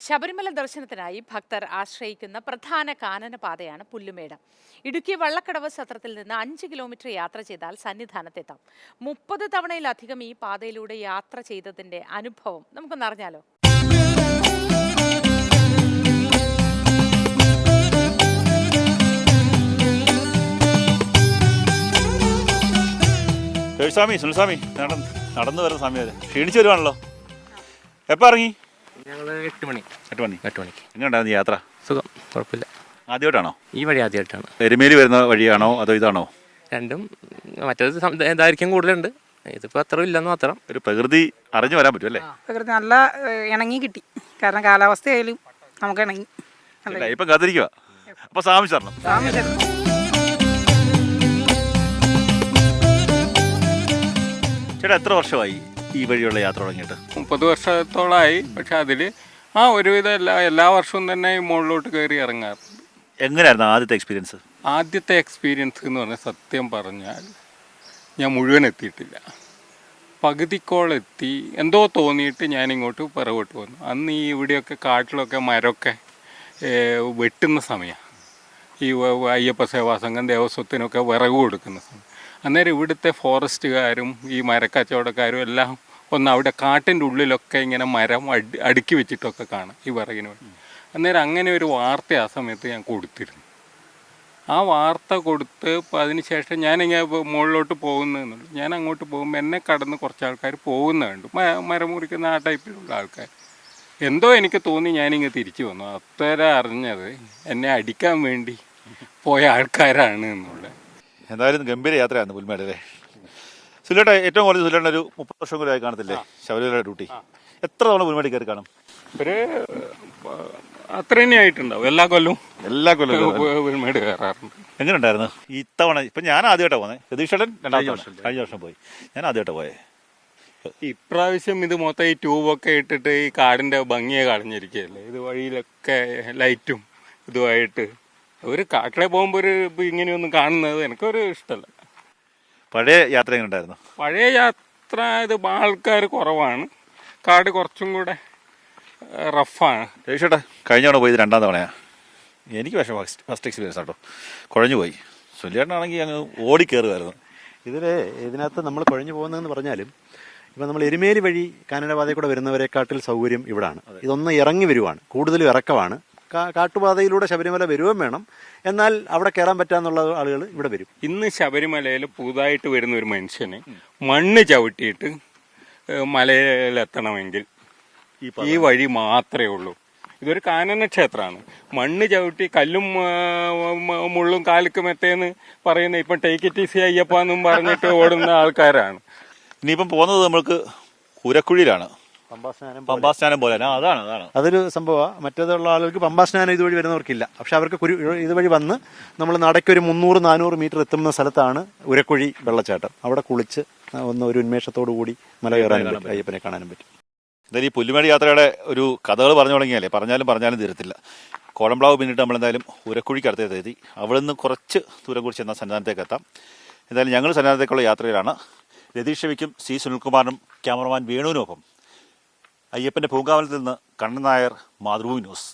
ശബരിമല ദർശനത്തിനായി ഭക്തർ ആശ്രയിക്കുന്ന പ്രധാന കാനനപാതയാണ് പുല്ലുമേട്. ഇടുക്കി വള്ളക്കടവ് സത്രത്തിൽ നിന്ന് അഞ്ച് കിലോമീറ്റർ യാത്ര ചെയ്താൽ സന്നിധാനത്തെത്താം. മുപ്പത് തവണയിലധികം ഈ പാതയിലൂടെ യാത്ര ചെയ്തതിന്റെ അനുഭവം നമുക്കൊന്നറിഞ്ഞാലോ? സ്വാമി സുനിൽസ്വാമി നടന്ന് നടന്നു വരുന്ന സമയം ക്ഷീണിച്ചു വരുവാണല്ലോ. എപ്പോൾ ഇറങ്ങി? ഞങ്ങൾ എട്ട് മണി. എട്ട് മണി. എട്ട് മണിക്ക്. എങ്ങനെയുണ്ടായിരുന്നു യാത്ര? സുഖം. കുഴപ്പമില്ല. ആദ്യമായിട്ടാണോ? ഈ വഴി ആദ്യമായിട്ടാണ്. എരുമേലി വരുന്ന വഴിയാണോ അതോ ഇതാണോ? രണ്ടും മറ്റേത് എന്തായിരിക്കും ദൈർഘ്യം കൂടുതലുണ്ട്. ഇതിപ്പോൾ അത്ര ഇല്ലെന്ന് മാത്രം. ഒരു പ്രകൃതി അറിഞ്ഞു വരാൻ പറ്റും അല്ലേ? പ്രകൃതി നല്ല ഇണങ്ങി കിട്ടി. കാരണം കാലാവസ്ഥയായാലും നമുക്ക് ഇണങ്ങി. ഇപ്പൊ ഇല്ല ഇപ്പം കാത്തിരിക്കുക അപ്പോൾ സ്വാമി താമസം ചേട്ടാ എത്ര വർഷമായി? ഈ വഴിയുള്ള യാത്ര തുടങ്ങിയിട്ട്? മുപ്പത് വർഷത്തോളമായി പക്ഷെ അതിൽ ആ ഒരുവിധം എല്ലാ എല്ലാ വർഷവും തന്നെ ഈ മുകളിലോട്ട് കയറി ഇറങ്ങാറുണ്ട് എങ്ങനെയായിരുന്നു ആദ്യത്തെ എക്സ്പീരിയൻസ് ആദ്യത്തെ എക്സ്പീരിയൻസ് എന്ന് പറഞ്ഞാൽ സത്യം പറഞ്ഞാൽ ഞാൻ മുഴുവൻ എത്തിയിട്ടില്ല. പകുതിക്കോളെത്തി എന്തോ തോന്നിയിട്ട് ഞാൻ ഇങ്ങോട്ട് പിറകോട്ട് വന്നു. അന്ന് ഈ ഇവിടെയൊക്കെ കാട്ടിലൊക്കെ മരമൊക്കെ വെട്ടുന്ന സമയമാണ് ഈ അയ്യപ്പ സേവാസംഘം ദേവസ്വത്തിനൊക്കെ വിറക് കൊടുക്കുന്ന സമയം. അന്നേരം ഇവിടുത്തെ ഫോറസ്റ്റുകാരും ഈ മരക്കച്ചവടക്കാരും എല്ലാം ഒന്ന് അവിടെ കാട്ടിന്റെ ഉള്ളിലൊക്കെ ഇങ്ങനെ മരം അടി അടുക്കി വെച്ചിട്ടൊക്കെ കാണാം ഈ വിറകിന് വേണ്ടി. അന്നേരം അങ്ങനെ ഒരു വാർത്ത ആ സമയത്ത് ഞാൻ കൊടുത്തിരുന്നു. ആ വാർത്ത കൊടുത്ത് അതിനുശേഷം ഞാനിങ്ങനെ മുകളിലോട്ട് പോകുന്നതെന്നുള്ളൂ. ഞാൻ അങ്ങോട്ട് പോകുമ്പോൾ എന്നെ കടന്ന് കുറച്ച് ആൾക്കാർ പോകുന്ന കണ്ടു. മരം മുറിക്കുന്ന ആ ടൈപ്പിലുള്ള ആൾക്കാർ എന്തോ എനിക്ക് തോന്നി ഞാനിങ്ങ് തിരിച്ചു വന്നു. അത്ര അറിഞ്ഞത് എന്നെ അടിക്കാൻ വേണ്ടി പോയ ആൾക്കാരാണ് എന്നുള്ളത്. എന്തായാലും ഗംഭീര യാത്രയാണ് പുൽമേട് അല്ലേ? സുല്ലേട്ട ഏറ്റവും കൂടുതൽ സുല്ലേട്ട ഒരു മുപ്പത് വർഷം കൂടി ആയി കാണത്തില്ലേ? ശബരിമല ഡ്യൂട്ടി. എത്ര തവണ പുൽമേട് കയറി കാണും? ഒരു അത്ര തന്നെ ആയിട്ടുണ്ടാവും. എല്ലാ കൊല്ലവും എല്ലാ കൊല്ലവും പുൽമേട് കയറാറുണ്ട്. എങ്ങനെ ഉണ്ടായിരുന്നു ഇത്തവണ ഇപ്പൊ ഞാൻ ആദ്യമായിട്ടാണ് പോകുന്നത് രതീഷേട്ടൻ രണ്ടാമത്തെ വർഷം കഴിഞ്ഞ വർഷം പോയി. ഞാൻ ആദ്യമായിട്ടാണ് പോയത് ഇപ്രാവശ്യം ഇത് മൊത്തം ഈ ട്യൂബൊക്കെ ഇട്ടിട്ട് ഈ കാടിന്റെ ഭംഗിയെ കളഞ്ഞിരിക്കുകയല്ലേ? ഇത് വഴിയിലൊക്കെ ലൈറ്റും ഇതുമായിട്ട് ഒരു കാട്ടിലെ പോകുമ്പോൾ ഒരു ഇങ്ങനെയൊന്നും കാണുന്നത് എനിക്കൊരു ഇഷ്ടമല്ല പഴയ യാത്ര എങ്ങനെ ഉണ്ടായിരുന്നു പഴയ യാത്ര ഇത് ആൾക്കാർ കുറവാണ്. കാട് കുറച്ചും കൂടെ റഫാണ്. രതീഷേട്ടാ കഴിഞ്ഞ തവണ പോയത് രണ്ടാം തവണയാ. എനിക്ക് പക്ഷേ ഫസ്റ്റ് എക്സ്പീരിയൻസ് ആട്ടോ. കുഴഞ്ഞു പോയി. സുലേട്ടനാണെങ്കിൽ അങ്ങ് ഓടി കയറുമായിരുന്നു ഇതിൽ ഇതിനകത്ത് നമ്മൾ കുഴഞ്ഞു പോകുന്നതെന്ന് പറഞ്ഞാലും ഇപ്പം നമ്മൾ എരുമേലി വഴി കാനഡപാതയിൽ കൂടെ വരുന്നവരെക്കാട്ടിൽ സൗകര്യം ഇവിടാണ്. ഇതൊന്ന് ഇറങ്ങി വരുവാണ്. കൂടുതലും ഇറക്കമാണ്. കാട്ടുപാതയിലൂടെ ശബരിമല വരുകയും വേണം. എന്നാൽ അവിടെ കയറാൻ പറ്റാന്നുള്ള ആളുകൾ ഇവിടെ വരും. ഇന്ന് ശബരിമലയിൽ പുതുതായിട്ട് വരുന്ന ഒരു മനുഷ്യന് മണ്ണ് ചവിട്ടിയിട്ട് മലയിലെത്തണമെങ്കിൽ ഈ വഴി മാത്രമേ ഉള്ളൂ. ഇതൊരു കാനന ക്ഷേത്രമാണ് മണ്ണ് ചവിട്ടി കല്ലും മുള്ളും കാലിക്കും എത്തേന്ന് പറയുന്ന ഇപ്പം ടേക്ക് ഇറ്റ് ഈസി അയ്യപ്പ എന്നും പറഞ്ഞിട്ട് ഓടുന്ന ആൾക്കാരാണ്. ഇനിയിപ്പം പോകുന്നത് നമ്മൾക്ക് ഉരക്കുഴിയിലാണ് പമ്പാസ്നാനം പോലെ. അതാണ് അതാണ്. അതൊരു സംഭവമാണ് മറ്റേതുള്ള ആളുകൾക്ക് പമ്പാസ്നാനം ഇതുവഴി വരുന്നവർക്കില്ല. പക്ഷെ അവർക്ക് കുരു ഇതുവഴി വന്ന് നമ്മൾ നടക്കൊരു മുന്നൂറ് നാനൂറ് മീറ്റർ എത്തുന്ന സ്ഥലത്താണ് ഉരക്കുഴി വെള്ളച്ചാട്ടം. അവിടെ കുളിച്ച് ഒന്ന് ഒരു ഉന്മേഷത്തോടു കൂടി മല കയറാനും പറ്റും. അയ്യപ്പനെ കാണാനും പറ്റും. എന്തായാലും ഈ പുല്ലുമേടി യാത്രയുടെ ഒരു കഥകൾ പറഞ്ഞു തുടങ്ങിയാലേ പറഞ്ഞാലും പറഞ്ഞാലും തീരത്തില്ല. കോടംപ്ലാവ് പിന്നിട്ട് നമ്മളെന്തായാലും ഉരക്കുഴിക്ക് അടുത്തേക്ക് എത്തി. അവിടെ നിന്ന് കുറച്ച് ദൂരം കുറിച്ച് എന്നാൽ സന്നിധാനത്തേക്ക് എത്താം. എന്തായാലും ഞങ്ങൾ സന്നിധാനത്തേക്കുള്ള യാത്രയിലാണ്. രതീഷ് രവിക്കും സി സുനിൽകുമാറിനും ക്യാമറമാൻ വേണുവിനൊപ്പം അയ്യപ്പന്റെ പൂങ്കാവനത്തിൽ നിന്ന് കണ്ണൻ നായർ മാതൃഭൂമി ന്യൂസ്.